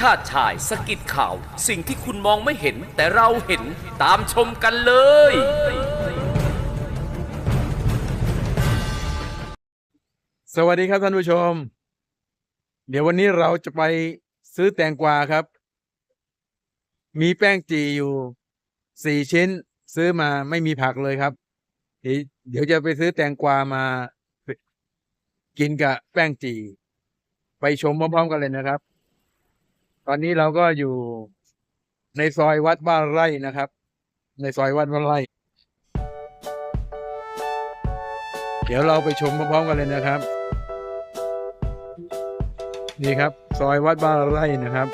ชาติชายสกิดข่าว สิ่งที่คุณมองไม่เห็น แต่เราเห็นตามชมกันเลย สวัสดีครับท่านผู้ชม เดี๋ยววันนี้เราจะไปซื้อแตงกวาครับ มีแป้งจีอยู่สี่ชิ้น ซื้อมาไม่มีผักเลยครับ เดี๋ยวจะไปซื้อแตงกวามา กินกับแป้งจี ไปชมพร้อมๆกันเลยนะครับ ตอนนี้เราก็อยู่ในซอยวัดบ้านไร่นะครับ ในซอยวัดบ้านไร่ เดี๋ยวเราไปชมพร้อมๆกันเลยนะครับ นี่ครับ ซอยวัดบ้านไร่นะครับ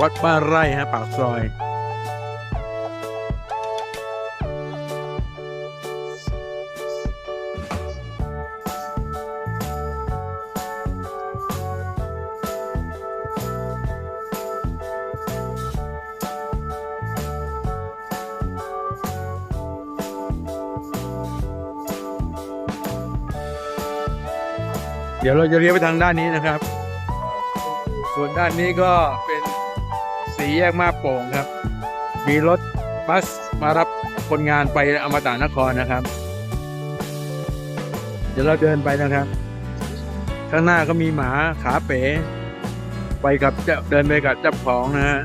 วัดบ้านไร่ฮะปากซอย เดี๋ยวเราจะเลี้ยวไปทางด้านนี้นะครับ ส่วนด้านนี้ก็เป็นสีแยกมาโป่งครับ มีรถบัสมารับคนงานไปอมตะนครนะครับ เดี๋ยวเราเดินไปนะครับ ข้างหน้าก็มีหมาขาเป๋ ไปกับเจ้าเดินไปกับเจ้าของนะฮะ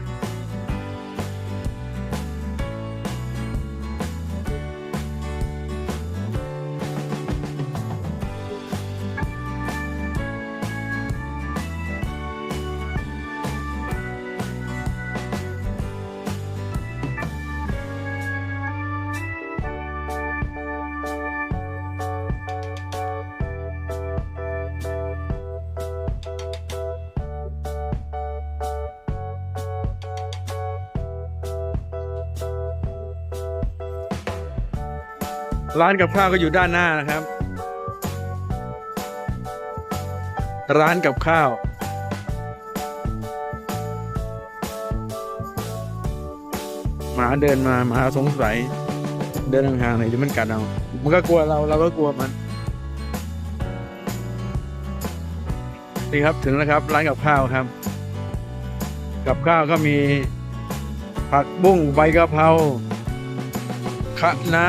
ร้านกับข้าวก็อยู่ด้านหน้านะครับ ร้านกับข้าว หมาเดินมาหมาสงสัย เดินห่างๆหน่อยเดี๋ยวมันกัดเอามันก็กลัวเราเราก็กลัวมันนี่ครับถึงแล้วครับ ร้านกับข้าวครับ กับข้าวก็มีผักบุ้งใบกะเพราคะน้า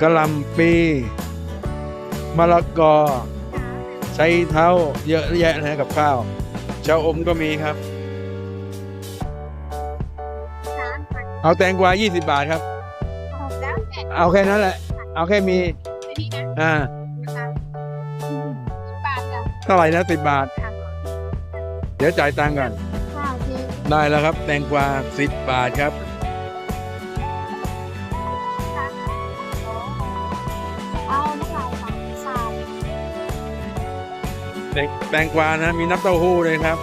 กะหล่ำปีมะละกอใช้เท้าเยอะแยะนะกับข้าวชาอมก็มีครับ เอาแตงกวา 20 บาทครับแล้วแต่เอาแค่นั้นแหละ เอาแค่มีไอ้นี่นะอ่านะคะปาจ้ะเท่าไหร่นะสิบบาทค่ะเดี๋ยวจ่ายตังค์ก่อนค่ะโอเคได้แล้วครับ แตงกวา 10 บาทครับ แตงแตงกวานะ มีน้ำเต้าหู้เลยครับ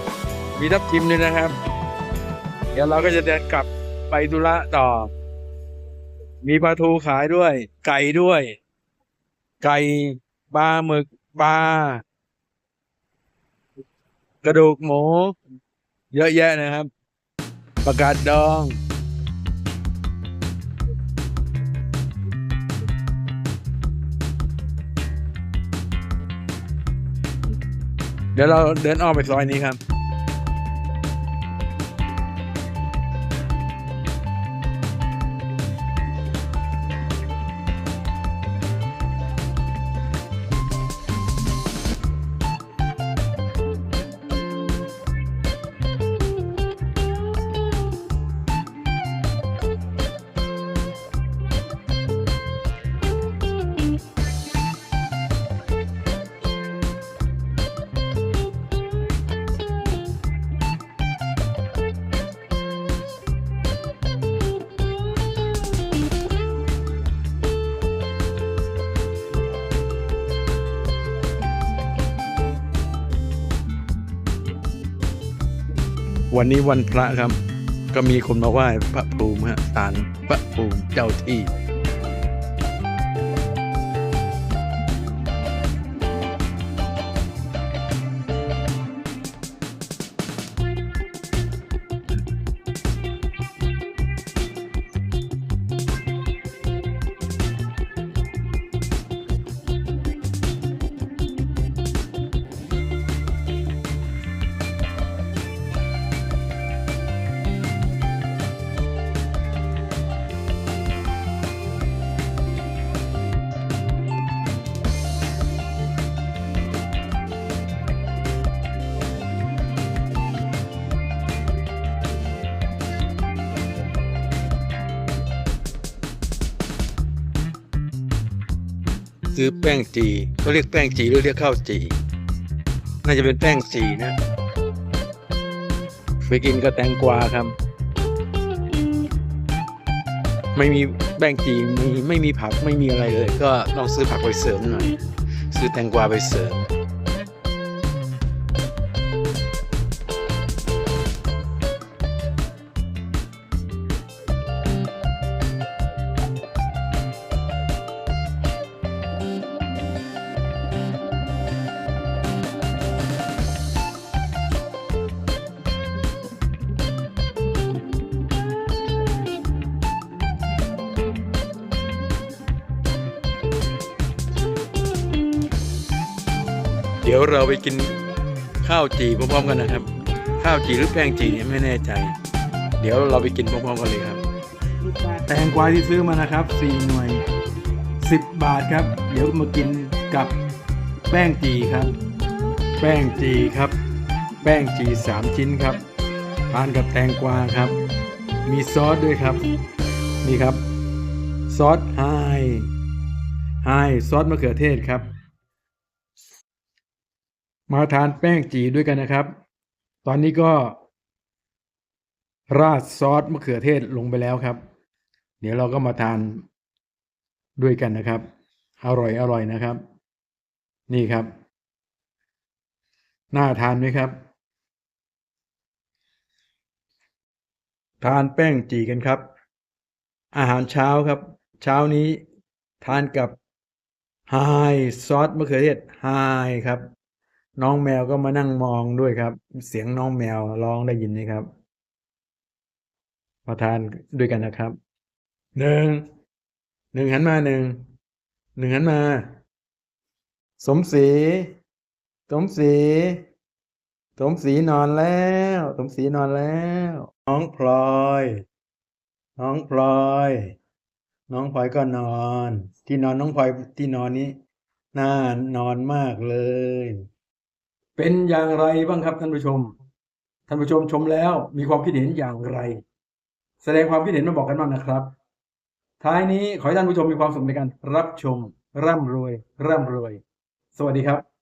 มีทับทิมด้วยนะครับ เดี๋ยวเราก็จะเดินกลับไปธุระต่อ มีปลาทูขายด้วย ไก่ด้วย ไก่ปลาหมึกปลากระดูกหมู เยอะแยะนะครับ ประกาศดอง เดี๋ยวเราเดินอ้อมไปซอยนี้ครับ วันนี้วันพระครับ ก็มีคนมาไหว้พระภูมิฮะศาลพระภูมิเจ้าที่ ซื้อแป้งจีเขาเรียกแป้งจีหรือเรียกข้าวจีน่าจะเป็นแป้งจีนะ ไปกินก็แตงกวาครับ ไม่มีแป้งจีมีไม่มีผักไม่มีอะไรเลย ก็ลองซื้อผักไปเสริมหน่อย ซื้อแตงกวาไปเสริม เดี๋ยวเราไปกินข้าวจีพร้อมๆกันนะครับ ข้าวจีหรือแป้งจีเนี่ยไม่แน่ใจ เดี๋ยวเราไปกินพร้อมๆกันเลยครับ แตงกวาที่ซื้อมานะครับ4หน่วย 10 บาทครับ เดี๋ยวมากินกับแป้งจีครับ แป้งจีครับ แป้งจี 3 ชิ้นครับทานกับแตงกวาครับ มีซอสด้วยครับ นี่ครับ ซอสไฮไฮซอสมะเขือเทศครับ มาทานแป้งจีด้วยกันนะครับ ตอนนี้ก็ ราดซอสมะเขือเทศลงไปแล้วครับ เดี๋ยวเราก็มาทานด้วยกันนะครับ อร่อยอร่อยนะครับ นี่ครับ น่าทานไหมครับ ทานแป้งจีกันครับ อาหารเช้าครับ เช้านี้ทานกับไฮซอสมะเขือเทศไฮครับ น้องแมวก็มานั่งมองด้วยครับ เสียงน้องแมวร้องได้ยินไหมครับมาทานด้วยกันนะครับหนึ่งหนึ่งหันมาหนึ่งหนึ่งหันมา สมศรีสมศรีสมศรีนอนแล้วสมศรีนอนแล้ว น้องพลอย น้องพลอย น้องพลอยก็นอน ที่นอนน้องพลอยที่นอนนี้น่านอนมากเลย เป็นอย่างไรบ้างครับท่านผู้ชม ท่านผู้ชมชมแล้วมีความคิดเห็นอย่างไร แสดงความคิดเห็นมาบอกกันบ้างนะครับ ท้ายนี้ขอให้ท่านผู้ชมมีความสุขในการรับชม ร่ำรวย ร่ำรวย สวัสดีครับ